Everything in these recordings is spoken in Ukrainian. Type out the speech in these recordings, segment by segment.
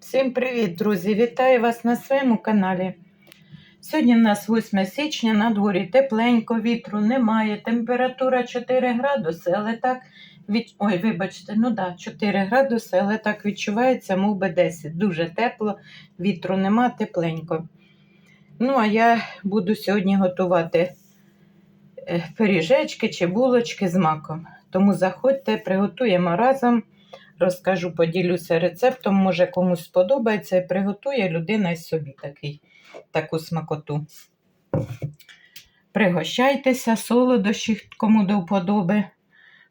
Всім привіт, друзі! Вітаю вас на своєму каналі. Сьогодні в нас 8 січня, на дворі тепленько, вітру немає, температура 4 градуси, але так від... Ой, вибачте, ну да, 4 градуси, але так відчувається, мов би 10. Дуже тепло, вітру нема, тепленько. Ну, а я буду сьогодні готувати е, пиріжечки чи булочки з маком. Тому заходьте, приготуємо разом. Розкажу, поділюся рецептом, може комусь сподобається і приготує людина й собі такий, таку смакоту. Пригощайтеся, солодощі, кому до вподоби.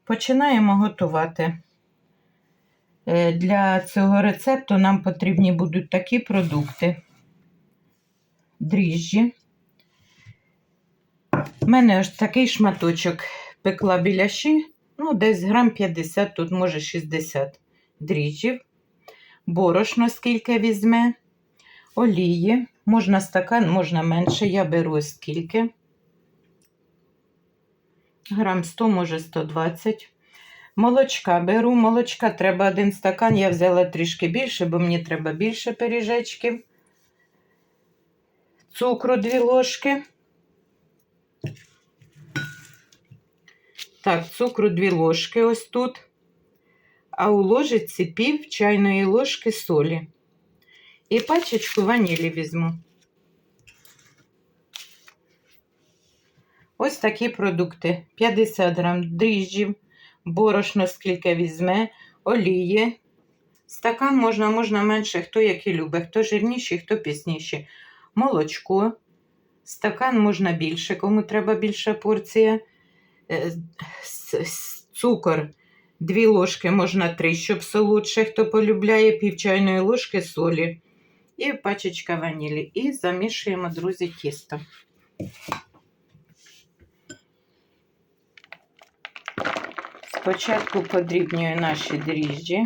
Починаємо готувати. Е, Для цього рецепту нам потрібні будуть такі продукти. Дріжджі. У мене ось такий шматочок пекла біляші. Ну, десь грам 50, тут може 60 дріжджів, борошно скільки візьме, олії, можна стакан, можна менше, я беру скільки. Грам 100, може 120. Молочка беру, молочка треба один стакан, я взяла трішки більше, бо мені треба більше пиріжечків. Цукру 2 ложки. Так, цукру 2 ложки ось тут. А у ложиці пів чайної ложки солі. І пачечку ванілі візьму. Ось такі продукти: 50 грам дріжджів, борошно, скільки візьме, олії. Стакан можна, можна менше, хто який любить, хто жирніший, хто пісніший. Молочко. Стакан можна більше, кому треба більша порція. Е, цукор 2 ложки, можна 3, щоб солодше, хто полюбляє, пів чайної ложки солі і пачечка ванілі. І замішуємо, друзі, тісто. Спочатку подрібнюю наші дріжджі.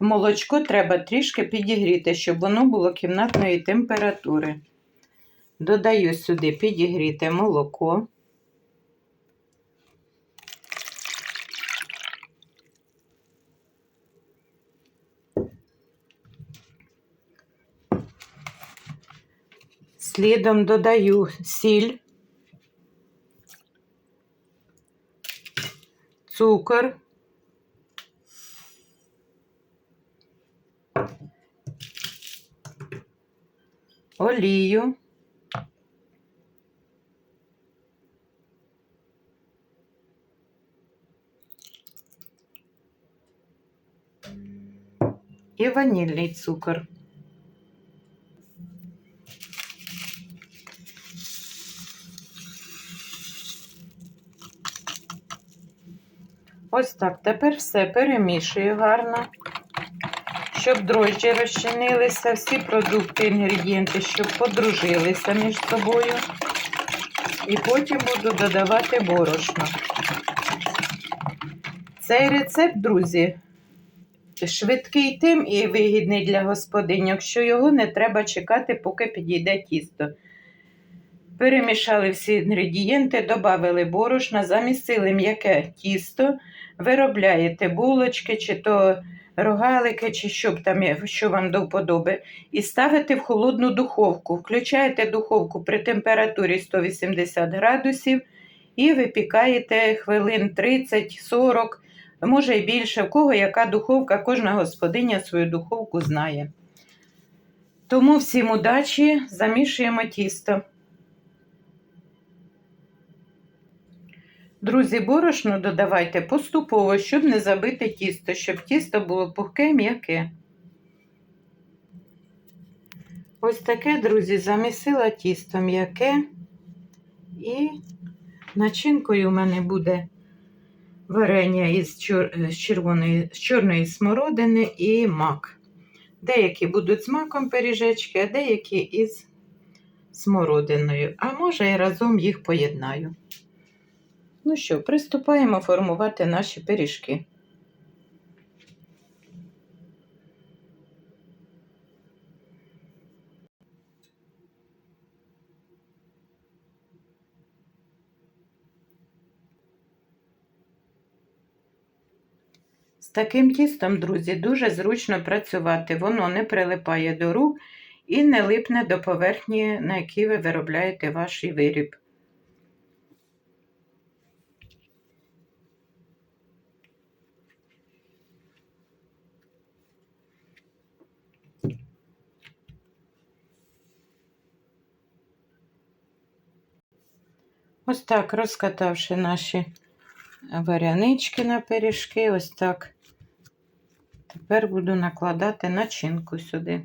Молочко треба трішки підігріти, щоб воно було кімнатної температури. Додаю сюди підігріте молоко. Слідом додаю сіль, цукор, олію. І ванільний цукор. Ось так. Тепер все перемішую гарно, щоб дрожджі розчинилися, всі продукти, інгредієнти, щоб подружилися між собою. І потім буду додавати борошно. Цей рецепт, друзі, швидкий тим і вигідний для господиньок, що його не треба чекати, поки підійде тісто. Перемішали всі інгредієнти, додали борошна, замісили м'яке тісто, виробляєте булочки, чи то рогалики, чи що, там, що вам до вподоби, і ставите в холодну духовку. Включаєте духовку при температурі 180 градусів і випікаєте хвилин 30-40, може і більше, в кого яка духовка, кожна господиня свою духовку знає. Тому всім удачі, замішуємо тісто. Друзі, борошно додавайте поступово, щоб не забити тісто, щоб тісто було пухке м'яке. Ось таке, друзі, замісила тісто м'яке. І начинкою у мене буде варення із червоної, з чорної смородини і мак. Деякі будуть з маком пиріжечки, а деякі із смородиною. А може і разом їх поєднаю. Ну що, приступаємо формувати наші пиріжки. таким тістом, друзі, дуже зручно працювати. Воно не прилипає до рук і не липне до поверхні, на якій ви виробляєте ваш виріб. Ось так, розкатавши наші варянички на пиріжки, ось так. Тепер буду накладати начинку сюди.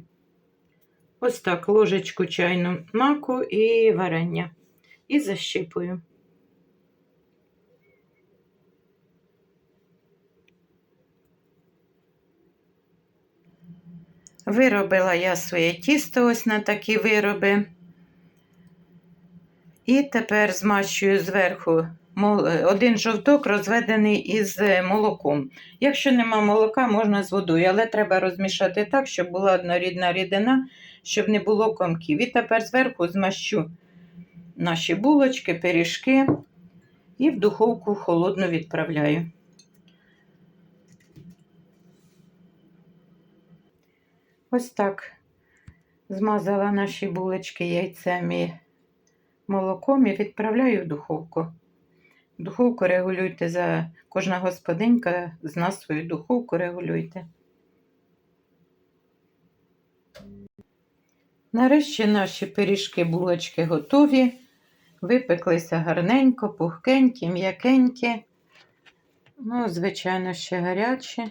Ось так, ложечку чайну маку і варення. І защипую. Виробила я своє тісто ось на такі вироби. І тепер змащую зверху один жовток розведений із е, молоком. Якщо нема молока, можна з водою, але треба розмішати так, щоб була однорідна рідина, щоб не було комків. І тепер зверху змащу наші булочки, пиріжки і в духовку холодну відправляю. Ось так змазала наші булочки яйцем і молоком і відправляю в духовку. Духовку регулюйте за кожна господинька зна свою духовку регулюйте. Нарешті наші пиріжки, булочки готові. Випеклися гарненько, пухкенькі, м'якенькі. Ну, звичайно, ще гарячі.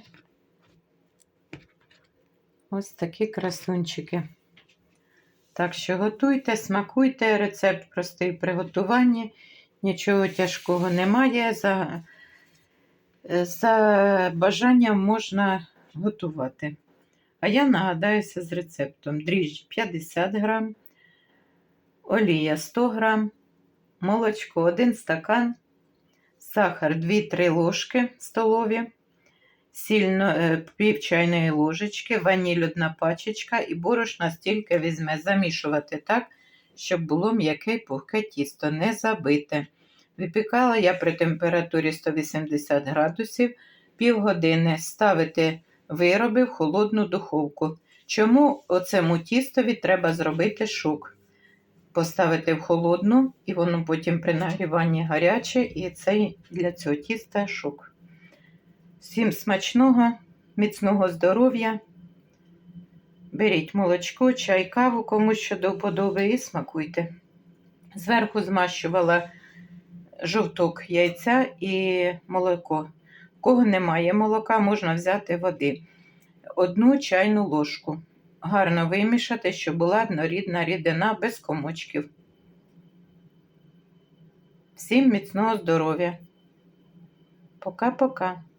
Ось такі красунчики. Так що готуйте, смакуйте, рецепт простий в приготуванні, нічого тяжкого немає. За, за бажанням можна готувати. А я нагадаюся з рецептом: дріжджі 50 грам, олія 100 грам, молочко 1 стакан, сахар 2-3 ложки столові, сіль е, пів чайної ложечки, ваніль одна пачечка і борошна стільки візьме замішувати так, щоб було м'яке пухке тісто, не забите. Випікала я при температурі 180 градусів півгодини ставити вироби в холодну духовку. Чому оцему тістові треба зробити шук? Поставити в холодну, і воно потім при нагріванні гаряче, і це для цього тіста шук. Всім смачного, міцного здоров'я. Беріть молочко, чай, каву, комусь що до вподоби, і смакуйте. Зверху змащувала жовток яйця і молоко. У кого немає молока, можна взяти води. Одну чайну ложку. Гарно вимішати, щоб була однорідна рідина без комочків. Всім міцного здоров'я. Пока-пока.